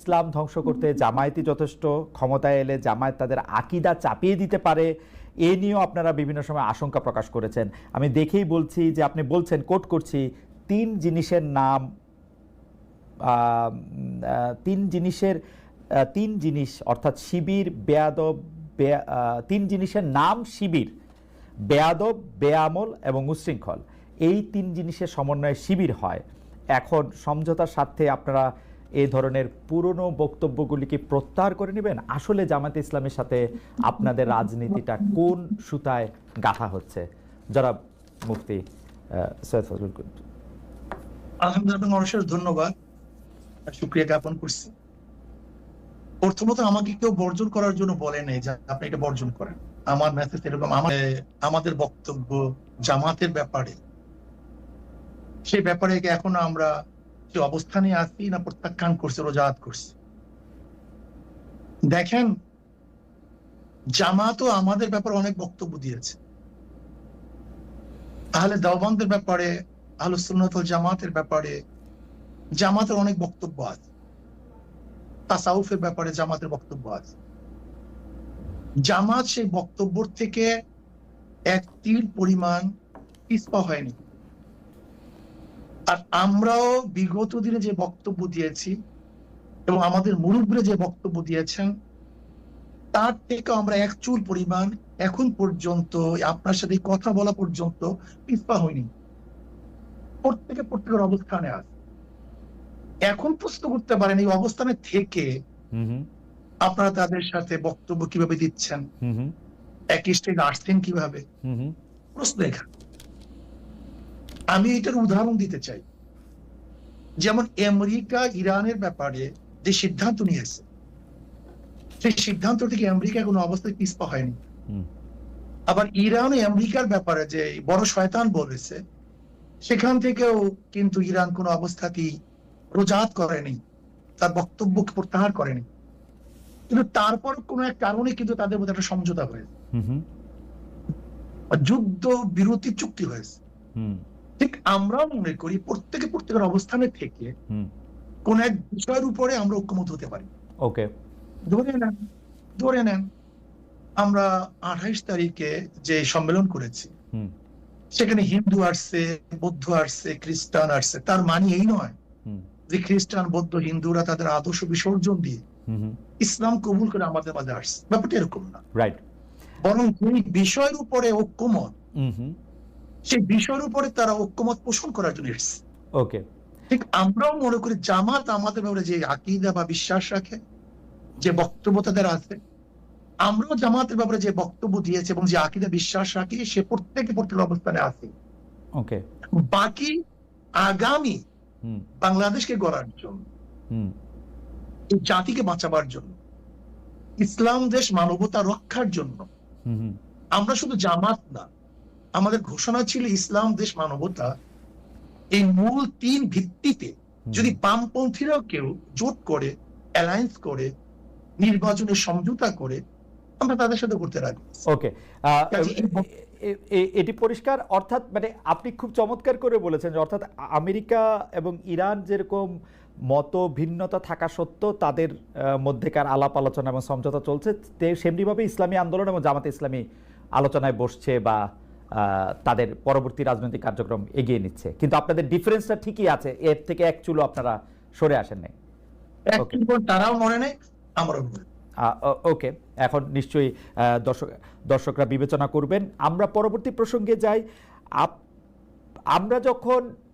ইসলাম ধ্বংস করতে জামায়াতি যথেষ্ট ক্ষমতায় এলে জামায়াত তাদের আকিদা চাপিয়ে দিতে পারে, এ নিয়েও আপনারা বিভিন্ন সময় আশঙ্কা প্রকাশ করেছেন। আমি দেখেই বলছি যে আপনি বলছেন, কোট করছি, তিন জিনিসের নাম তিন জিনিসের তিন জিনিস, অর্থাৎ শিবির, বেয়াদব, বেয়া- তিন জিনিসের নাম শিবির, বেয়াদব, বেয়ামল এবং উশৃঙ্খল। এই তিন জিনিসের সমন্বয়ে শিবির হয়। এখন সমঝোতার স্বার্থে আপনারা এই ধরনের পুরনো বক্তব্যগুলিকে প্রত্যাহার করে নেবেন। আসলে জামাতে ইসলামের সাথে আপনাদের রাজনীতিটা কোন সুতায় গাঁথা হচ্ছে? যারা মুফতি সৈয়দ ফজলুল। আলহামদুলিল্লাহ ধন্যবাদ। শুক্রিয়া জ্ঞাপন করছি। প্রথমত আমাকে কেউ বর্জন করার জন্য বলে নেই যে আপনি এটা বর্জন করেন। আমার মেসেজ এরকম আমাদের বক্তব্য জামাতের ব্যাপারে। সে ব্যাপারে এখনও আমরা যে অবস্থানে আছি না প্রত্যাখ্যান করছি, রোজাত করছি। দেখেন, জামাতও আমাদের ব্যাপারে অনেক বক্তব্য দিয়েছে। তাহলে দেওবন্দের ব্যাপারে আলোচনাতল জামাতের ব্যাপারে, জামাতের অনেক বক্তব্য আছে। তাসাউফের ব্যাপারে জামাতের বক্তব্য আছে। জামাত সেই বক্তব্য থেকে এক তীর পরিমাণ পিছপা হয়নি। আর আমরাও বিগত দিনে যে বক্তব্য দিয়েছি এবং আমাদের মুরব্বীরা যে বক্তব্য দিয়েছেন তার থেকে আমরা এক চুল পরিমাণ এখন পর্যন্ত আপনার সাথে কথা বলা পর্যন্ত পিছপা হয়নি প্রত্যেকে প্রত্যেকের অবস্থানে আছে। এখন প্রশ্ন করতে পারেন এই অবস্থানে থেকে আপনারা তাদের সাথে বক্তব্য কীভাবে দিচ্ছেন? একই স্টেজে আসছেন কীভাবে? প্রশ্ন এখানে। আমি এটার উদাহরণ দিতে চাই। যেমন আমেরিকা ইরানের ব্যাপারে যে সিদ্ধান্ত নিয়েছে সেই সিদ্ধান্ত থেকে আমেরিকা কোনো অবস্থায় পিছপা হয়নি। আবার ইরান আমেরিকার ব্যাপারে যে বড় শয়তান বলেছে সেখান থেকেও কিন্তু ইরান কোনো অবস্থাতেই রোজাত করেনি তার বক্তব্য প্রত্যাহার করেনি। কিন্তু তারপর কোনো এক কারণে কিন্তু তাদের মধ্যে একটা সমঝোতা হয়েছে। যুদ্ধ বিরতি চুক্তি হয়েছে। ঠিক আমরাও মনে করি প্রত্যেকে প্রত্যেকের অবস্থানে থেকে কোন এক বিষয়ের উপরে আমরা ঐক্যমত হতে পারি। ওকে। ধরে নেন ধরে নেন আমরা আঠাইশ তারিখে যে সম্মেলন করেছি সেখানে হিন্দু আসছে বৌদ্ধ আসছে খ্রিস্টান আসছে তার মানে এই নয় যে খ্রিস্টান বৌদ্ধ হিন্দুরা তাদের আদর্শ বিসর্জন দিয়ে ইসলাম কবুল করে আমাদের মাঝে আসছে। ব্যাপারটা এরকম না। রাইট বরং বিষয়ের উপরে ঐক্যমত সেই বিষয়ের উপরে তারা ঐক্যমত পোষণ করার জন্য এসছে। ওকে। ঠিক আমরাও মনে করি জামাত আমাদের ব্যাপারে যে আকিদা বা বিশ্বাস রাখে যে বক্তব্য তাদের আছে আমরাও জামাতের ব্যাপারে যে বক্তব্য দিয়েছে এবং যে আকিদা বিশ্বাস রাখি সে প্রত্যেকে প্রত্যেক অবস্থানে আছে। ওকে। বাকি আগামী হুম। বাংলাদেশকে গড়ার জন্য হুম। এই জাতিকে বাঁচাবার জন্য ইসলাম দেশ মানবতা রক্ষার জন্য আমরা শুধু জামাত না আমাদের ঘোষণা ছিল ইসলাম দেশ মানবতা। এই মূল তিন ভিত্তিতে যদি বামপন্থীরাও কেউ জোট করে অ্যালায়েন্স করে নির্বাচনের সমঝোতা করে আমরা তাদের সাথে করতে রাখব ওকে এটি পরিষ্কার অর্থাৎ মানে আপনি খুব চমৎকার করে বলেছেন যে অর্থাৎ আমেরিকা এবং ইরান যেরকম মত ভিন্নতা থাকা সত্ত্বেও তাদের মধ্যেকার আলাপ আলোচনা এবং সমঝোতা চলছে সেমনিভাবে ইসলামী আন্দোলন এবং জামাতে ইসলামী আলোচনায় বসছে বা তাদের পরবর্তী রাজনৈতিক কার্যক্রম এগিয়ে নিচ্ছে। কিন্তু আপনাদের ডিফারেন্সটা ঠিকই আছে এর থেকে এক চুলো আপনারা সরে আসেন নাই। তারাও মনে নেই আমরাও ওকে এখন নিশ্চয়ই দর্শক দর্শকরা বিবেচনা করবেন। আমরা পরবর্তী প্রসঙ্গে যাই। আমরা যখন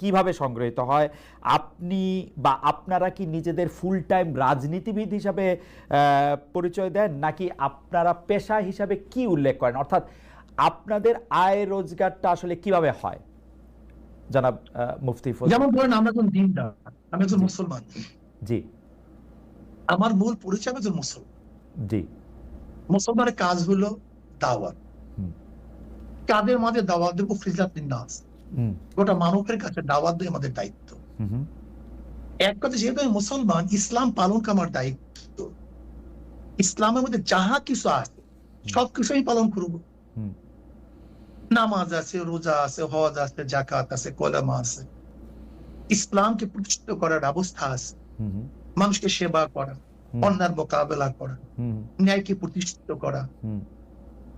কীভাবে সংগৃহীত হয়? আপনি বা আপনারা কি নিজেদের ফুল টাইম রাজনীতিবিদ হিসাবে পরিচয় দেন? নাকি আপনারা পেশা হিসাবে কি উল্লেখ করেন? অর্থাৎ আপনাদের আয় রোজগারটা আসলে কীভাবে হয়? জনাব মুফতি ফজল যেমন ধরেন আমরা একজন দিনদার আমি একজন মুসলমান। জি। আমার মূল পরিচয় আমি একজন মুসলমান। জি। মুসলমানের কাজ হলো দাওয়াত। কাদের মাঝে দাওয়াত দেবো? ফ্রিজাত নাস গোটা মানবের কাছে দাওয়াত দেওয়া আমাদের দায়িত্ব। এক কথা যেহেতু আমি মুসলমান ইসলাম পালন আমার দায়িত্ব। ইসলামের মধ্যে যাহা কিছু আছে সব কিছু আমি পালন করব। নামাজ আছে রোজা আছে হজ আছে জাকাত আছে কলামা আছে। ইসলামকে প্রতিষ্ঠিত করার ব্যবস্থা আছে। মানুষকে সেবা করা অন্যার মোকাবেলা করা ন্যায়কে প্রতিষ্ঠিত করা।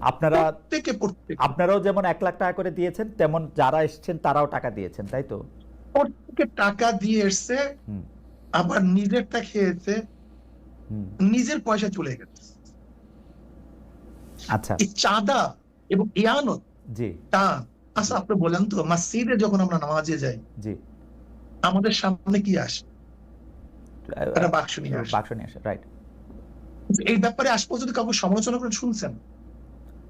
আপনারা আপনারাও যেমন এক লাখ টাকা করে দিয়েছেন তেমন যারা এসছেন তারাও টাকা দিয়েছেন তাই তো? প্রত্যেকে টাকা দিয়ে এসছে আবার নিজেরটা খেয়েছে নিজের পয়সা চলে গেছে। আচ্ছা। চাঁদা এবং ইয়ানত জি। তা আচ্ছা আপনি বলেন তো মসজিদে যখন আমরা নামাজে যাই জি। আমাদের সামনে কি আসে? একটা বাক্স নিয়ে আসে। বাক্স নিয়ে আসে রাইট এই ব্যাপারে আজ পর্যন্ত কাউকে সমালোচনা করে শুনছেন?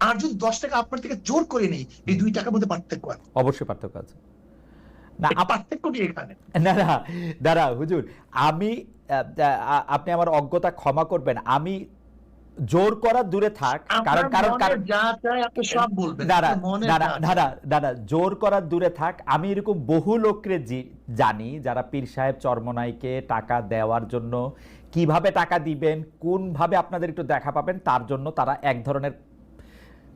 আর যদি দশ টাকা আপনার থেকে জোর করে নেই এই দুই টাকার মধ্যে পার্থক্য আছে। অবশ্যই পার্থক্য আছে। না এই আপ- পার্থক্যটি এখানে? না না দাঁড়া হুজুর আমি আপনি আমার অজ্ঞতা ক্ষমা করবেন। আমি জোর করা দূরে থাক কারণ কারণ যা আপনি সব বলবেন না জোর করার দূরে থাক। আমি এরকম বহু লোককে জানি যারা পীর সাহেব চরমনাইকে টাকা দেওয়ার জন্য কীভাবে টাকা দিবেন কোনভাবে আপনাদের একটু দেখা পাবেন তার জন্য তারা এক ধরনের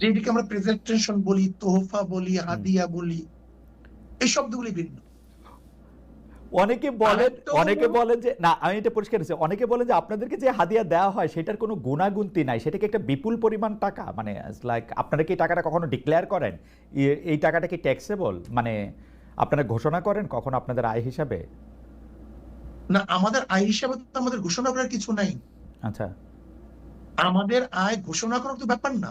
যেটিকে আমরা প্রেজেন্টেশন বলি তোহফা বলি হাদিয়া বলি এই শব্দগুলি ভিন্ন। অনেকে বলেন অনেকে বলেন যে না আমি এটা পরিষ্কার হচ্ছে অনেকে বলেন যে আপনাদেরকে যে হাদিয়া দেওয়া হয় সেটার কোনো গুণাগুন্তি নাই। সেটাকে একটা বিপুল পরিমাণ টাকা মানে লাইক আপনারা কি টাকাটা কখনো ডিক্লেয়ার করেন? এই টাকাটা কি ট্যাক্সেবল মানে আপনারা ঘোষণা করেন কখন আপনাদের আয় হিসাবে? না আমাদের আয় হিসাবে তো আমাদের ঘোষণা করার কিছু নাই। আচ্ছা। আমাদের আয় ঘোষণা করার তো ব্যাপার না।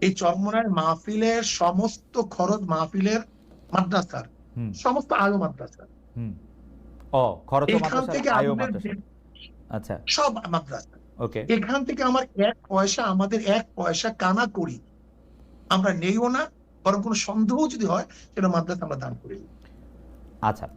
এই চরমনায় মাহফিলের সমস্ত খরচ মাহফিলের মাদ্রাসার সমস্ত আয়ো মাদ্রাসার। ও খরচ এখান থেকে আচ্ছা। সব মাদ্রাসা। ওকে। এখান থেকে আমার এক পয়সা আমাদের এক পয়সা কানা করি আমরা নেইও না বরং কোনো সন্দেহ যদি হয় সেটা মাদ্রাসা আমরা দান করি। আচ্ছা।